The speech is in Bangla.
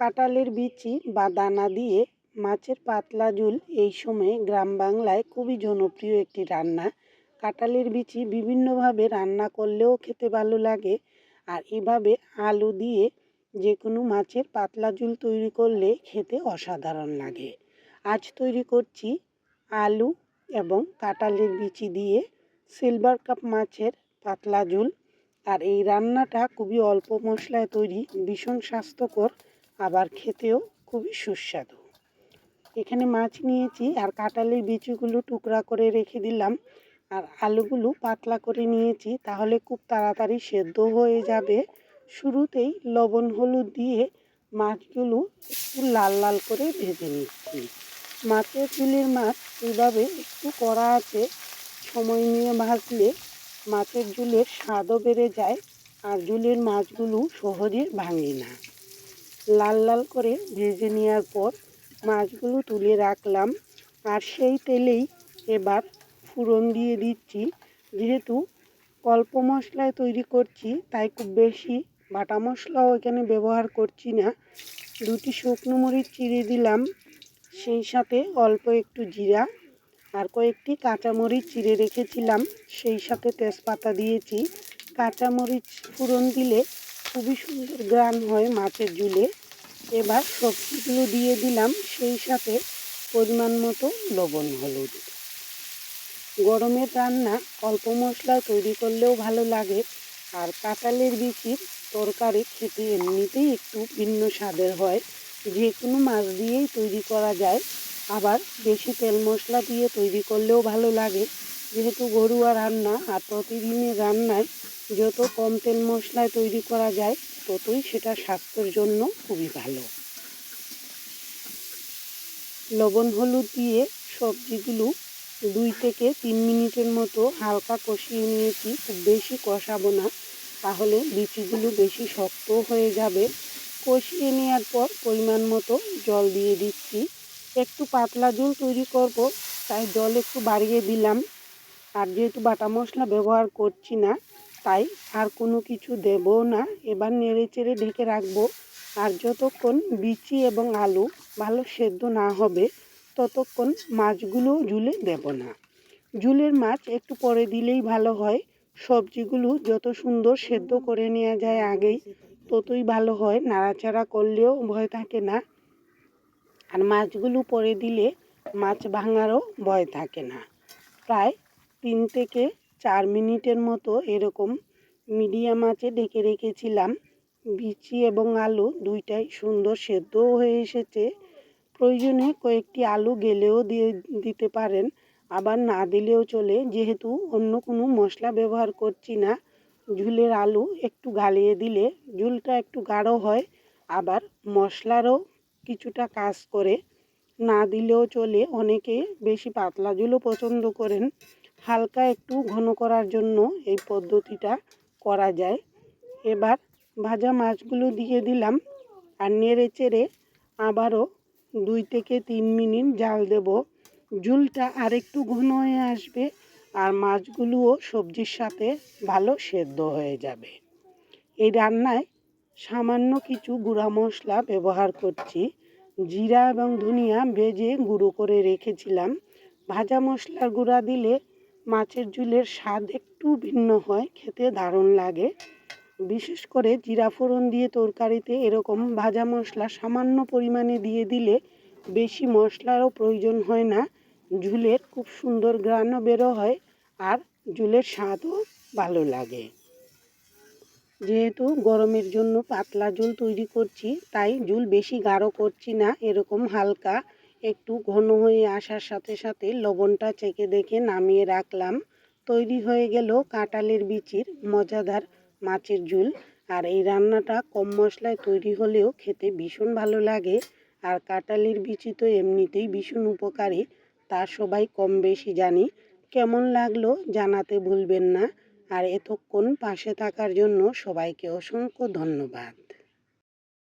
কাঁঠালের বিচি বা দানা দিয়ে মাছের পাতলা ঝোল এই সময়ে গ্রাম বাংলায় খুবই জনপ্রিয় একটি রান্না। কাঁঠালের বিচি বিভিন্নভাবে রান্না করলেও খেতে ভালো লাগে আর এভাবে আলু দিয়ে যে কোনো মাছের পাতলা ঝোল তৈরি করলে খেতে অসাধারণ লাগে। আজ তৈরি করছি আলু এবং কাঁঠালের বিচি দিয়ে সিলভার কাপ মাছের পাতলা ঝোল। আর এই রান্নাটা খুবই অল্প মশলায় তৈরি, ভীষণ স্বাস্থ্যকর আবার খেতেও খুবই সুস্বাদু। এখানে মাছ নিয়েছি আর কাঁঠালের বিচিগুলো টুকরা করে রেখে দিলাম আর আলুগুলো পাতলা করে নিয়েছি তাহলে খুব তাড়াতাড়ি সেদ্ধ হয়ে যাবে। শুরুতেই লবণ হলুদ দিয়ে মাছগুলো একটু লাল লাল করে ভেজে নিচ্ছি। মাছের চুলের মাছ এভাবে একটু কড়া আছে, সময় নিয়ে ভাজলে মাছের ঝুলের স্বাদও বেড়ে যায় আর ঝুলের মাছগুলো সহজে ভাঙে না। লাল লাল করে ভেজে নেওয়ার পর মাছগুলো তুলে রাখলাম। আর সেই তেলেই এবার ফুরন দিয়ে দিচ্ছি। যেহেতু অল্প মশলায় তৈরি করছি, তাই খুব বেশি বাটা মশলাও এখানে ব্যবহার করছি না। দুটি শুকনো মরিচ চিড়ে দিলাম, সেই সাথে অল্প একটু জিরা আর কয়েকটি কাঁচামরিচ চিড়ে রেখেছিলাম, সেই সাথে তেজপাতা দিয়েছি। কাঁচামরিচ ফুরন দিলে খুবই সুন্দর গ্রান হয় মাছের ঝুলে। এবার সবজিগুলো দিয়ে দিলাম, সেই সাথে পরিমাণ মতো লবণ, হলুদ। গরমের রান্না অল্প মশলা তৈরি করলেও ভালো লাগে। আর কাঁঠালের বিচির তরকারি খেতে এমনিতেই একটু ভিন্ন স্বাদের হয়। যে কোনো মাছ দিয়েই তৈরি করা যায়। আবার বেশি তেল মশলা দিয়ে তৈরি করলেও ভালো লাগে। যেহেতু ঘরোয়া রান্না আর প্রতিদিনের রান্নায় যত কম তেল মশলায় তৈরি করা যায়, ততই সেটা স্বাস্থ্যের জন্য খুবই ভালো। লবণ হলুদ দিয়ে সবজিগুলো দুই থেকে তিন মিনিটের মতো হালকা কষিয়ে নিয়েছি, খুব বেশি কষাবো না। তাহলে বিচিগুলো বেশি শক্ত হয়ে যাবে। কষিয়ে নেওয়ার পর পরিমাণ মতো জল দিয়ে দিচ্ছি। একটু পাতলা ঝোল তৈরি করব, তাই জল একটু বাড়িয়ে দিলাম। আর যেহেতু বাটা মশলা ব্যবহার করছি না, তাই আর কোনো কিছু দেবো না। এবার নেড়ে চেড়ে ঢেকে রাখব। আর যতক্ষণ বিচি এবং আলু ভালো সেদ্ধ না হবে, ততক্ষণ মাছগুলো ঝুলে দেব না। ঝুলের মাছ একটু পরে দিলেই ভালো হয়। সবজিগুলো যত সুন্দর সেদ্ধ করে নেওয়া যায় আগেই, ততই ভালো হয়। নাড়াচাড়া করলেও ভয় থাকে না। আর মাছগুলো পরে দিলে মাছ ভাঙারও ভয় থাকে না। প্রায় তিন থেকে চার মিনিটের মতো এরকম মিডিয়াম আঁচে ঢেকে রেখেছিলাম। বিচি এবং আলু দুইটাই সুন্দর সেদ্ধও হয়ে এসেছে। প্রয়োজনে কয়েকটি আলু গেলেও দিয়ে দিতে পারেন, আবার না দিলেও চলে। যেহেতু অন্য কোনো মশলা ব্যবহার করছি না, ঝুলের আলু একটু গালিয়ে দিলে ঝুলটা একটু গাঢ় হয়, আবার মশলারও কিছুটা কাজ করে। না দিলেও চলে, অনেকে বেশি পাতলা ঝুলও পছন্দ করেন। হালকা একটু ঘন করার জন্য এই পদ্ধতিটা করা যায়। এবার ভাজা মাছগুলো দিয়ে দিলাম আর নেড়ে চেড়ে আবারও দুই থেকে তিন মিনিট জাল দেব। ঝুলটা আরেকটু ঘন হয়ে আসবে আর মাছগুলোও সবজির সাথে ভালো সেদ্ধ হয়ে যাবে। এই রান্নায় সামান্য কিছু গুঁড়া মশলা ব্যবহার করছি। জিরা এবং ধনিয়া ভেজে গুঁড়ো করে রেখেছিলাম। ভাজা মশলার গুঁড়া দিলে মাছের ঝুলের স্বাদ একটু ভিন্ন হয়, খেতে দারুণ লাগে। বিশেষ করে জিরা ফোড়ন দিয়ে তরকারিতে এরকম ভাজা মশলা সামান্য পরিমাণে দিয়ে দিলে বেশি মশলারও প্রয়োজন হয় না। ঝুলের খুব সুন্দর গ্রানও বেরো হয় আর ঝুলের স্বাদও ভালো লাগে। যেহেতু গরমের জন্য পাতলা ঝোল তৈরি করছি, তাই ঝোল বেশি গাঢ় করছি না, এরকম হালকা একটু ঘন হয়ে আসার সাথে সাথে লবণটা চেকে দেখে নামিয়ে রাখলাম। তৈরি হয়ে গেল কাঁঠালের বিচির মজাদার মাছের ঝোল। আর এই রান্নাটা কম মশলায় তৈরি হলেও খেতে ভীষণ ভালো লাগে। আর কাঁঠালের বিচি তো এমনিতেই ভীষণ উপকারী, তা সবাই কম বেশি জানি। কেমন লাগল জানাতে ভুলবেন না। আর এতক্ষণ পাশে থাকার জন্য সবাইকে অসংখ্য ধন্যবাদ।